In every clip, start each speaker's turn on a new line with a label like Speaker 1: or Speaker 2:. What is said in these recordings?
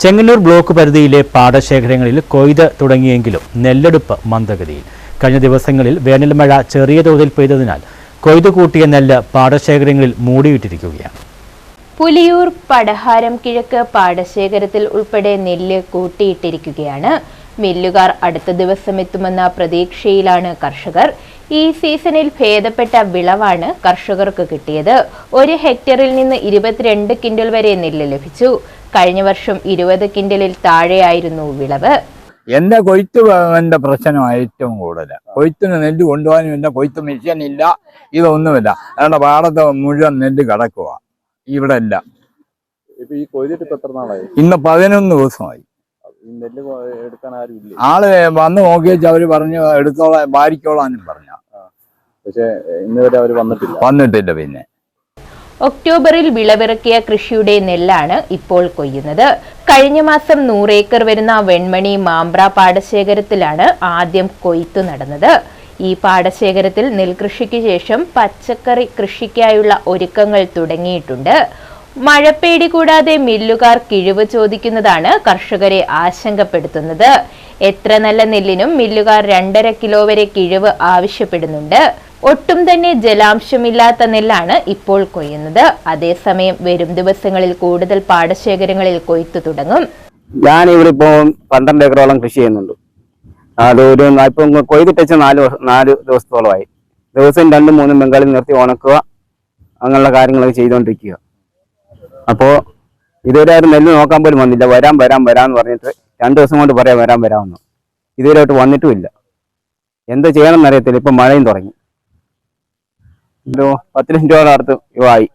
Speaker 1: Chengannur block പരിധിയിലെ പാടശേഖരങ്ങളിൽ കൊയ്ത് തുടങ്ങിയെങ്കിലും നെല്ലെടുപ്പ് മന്ദഗതിയിൽ. കഴിഞ്ഞ ദിവസങ്ങളിൽ വേനൽ മഴ ചെറിയ തോതിൽ പെയ്തതിനാൽ കൊയ്ത് കൂട്ടിയ നെല്ല് പാടശേഖരങ്ങളിൽ മൂടിയിട്ടിരിക്കുകയാണ്.
Speaker 2: പുലിയൂർ പടഹാരം കിഴക്ക് പാടശേഖരത്തിൽ ഉൾപ്പെടെ നെല്ല് കൂട്ടിയിട്ടിരിക്കുകയാണ്. മില്ലുകാർ അടുത്ത ദിവസം എത്തുമെന്ന പ്രതീക്ഷയിലാണ് കർഷകർ. ഈ സീസണിൽ ഭേദപ്പെട്ട വിളവാണ് കർഷകർക്ക് കിട്ടിയത്. ഒരു ഹെക്ടറിൽ നിന്ന് ഇരുപത്തിരണ്ട് കിൻഡൽ വരെ നെല്ല് ലഭിച്ചു. കഴിഞ്ഞ വർഷം ഇരുപത് കിൻഡലിൽ താഴെയായിരുന്നു വിളവ്.
Speaker 3: എന്റെ കൊയ്ത്ത് എന്റെ പ്രശ്നമാണ് ഏറ്റവും കൂടുതൽ കൊയ്ത്തിന് നെല്ല് കൊണ്ടുപോകാനും ഇല്ല കൊയ്ത്ത് മെഷീൻ ഇല്ല ഇതൊന്നുമില്ല. അതുകൊണ്ട് പാടത്ത് മുഴുവൻ നെല്ല് കിടക്കുക ഇവിടെ ഇല്ല. ഇന്ന് പതിനൊന്ന് ദിവസമായി.
Speaker 4: ഈ നെല്ല് എടുക്കാൻ ആരും ഇല്ലേ?
Speaker 3: ആൾ വന്ന് നോക്കിയച്ച് അവർ പറഞ്ഞു എടുത്തോളാം ഭാരിക്കോളാനും പറഞ്ഞു.
Speaker 4: പക്ഷേ ഇന്ന് വരെ അവർ വന്നിട്ടില്ല.
Speaker 3: വന്നിട്ടില്ല പിന്നെ.
Speaker 2: ഒക്ടോബറിൽ വിളവിറക്കിയ കൃഷിയുടെ നെല്ലാണ് ഇപ്പോൾ കൊയ്യുന്നത്. കഴിഞ്ഞ മാസം നൂറേക്കർ വരുന്ന വെൺമണി മാമ്പ്ര പാടശേഖരത്തിലാണ് ആദ്യം കൊയ്ത്തു നടന്നത്. ഈ പാടശേഖരത്തിൽ നെൽകൃഷിക്ക് ശേഷം പച്ചക്കറി കൃഷിക്കായുള്ള ഒരുക്കങ്ങൾ തുടങ്ങിയിട്ടുണ്ട്. മഴപ്പേടി കൂടാതെ മില്ലുകാർ കിഴിവ് ചോദിക്കുന്നതാണ് കർഷകരെ ആശങ്കപ്പെടുത്തുന്നത്. എത്ര നല്ല നെല്ലിനും മില്ലുകാർ രണ്ടര കിലോ വരെ കിഴിവ് ആവശ്യപ്പെടുന്നുണ്ട്. ഒട്ടും തന്നെ ജലാംശമില്ലാത്ത നെല്ലാണ് ഇപ്പോൾ കൊയ്യുന്നത്. അതേസമയം വരും ദിവസങ്ങളിൽ കൂടുതൽ പാടശേഖരങ്ങളിൽ കൊയ്ത്തു തുടങ്ങും.
Speaker 5: ഞാൻ ഇവിടെ ഇപ്പോൾ പന്ത്രണ്ട് ഏക്കറോളം കൃഷി ചെയ്യുന്നുണ്ട്. അതൊരു ഇപ്പം കൊയ്തിട്ട് ഇപ്പം നാല് നാല് ദിവസത്തോളമായി. ദിവസം രണ്ടും മൂന്നും ബംഗാളിൽ നിർത്തി ഉണക്കുക അങ്ങനെയുള്ള കാര്യങ്ങളൊക്കെ ചെയ്തുകൊണ്ടിരിക്കുക അപ്പോൾ ഇതുവരെ ആരും നെല്ല് നോക്കാൻ പോലും വന്നില്ല. വരാൻ വരാൻ വരാമെന്ന് പറഞ്ഞിട്ട് രണ്ട് ദിവസം കൊണ്ട് പറയാം വരാൻ വരാമെന്ന്. ഇതുവരെയായിട്ട് വന്നിട്ടുമില്ല. എന്ത് ചെയ്യണമെന്ന് അറിയത്തില്ല ഇപ്പം മഴയും തുടങ്ങി. ഒരു പത്ത് ലക്ഷം രൂപ അടുത്ത് ആയി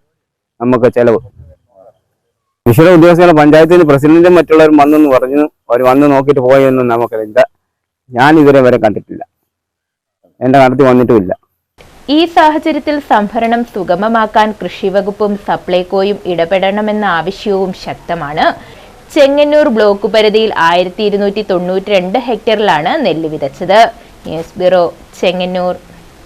Speaker 5: നമുക്ക് ചെലവ്. വിശ്വ ഉദ്യോഗസ്ഥരുടെ പഞ്ചായത്തിന് പ്രസിഡന്റും മറ്റുള്ളവരും വന്നെന്ന് പറഞ്ഞു. അവർ വന്ന് നോക്കിയിട്ട് പോയെന്നും നമുക്കറിയില്ല. ഞാൻ ഇതുവരെ വരെ കണ്ടിട്ടില്ല. എന്റെ കണ്ടത്തിൽ വന്നിട്ടുമില്ല.
Speaker 2: ഈ സാഹചര്യത്തിൽ സംഭരണം സുഗമമാക്കാൻ കൃഷിവകുപ്പും സപ്ലൈകോയും ഇടപെടണമെന്ന ആവശ്യവും ശക്തമാണ്. ചെങ്ങന്നൂർ ബ്ലോക്ക് പരിധിയിൽ ആയിരത്തി ഇരുന്നൂറ്റി തൊണ്ണൂറ്റി രണ്ട് ഹെക്ടറിലാണ് നെല്ല് വിതച്ചത്. News bureau Chengannur.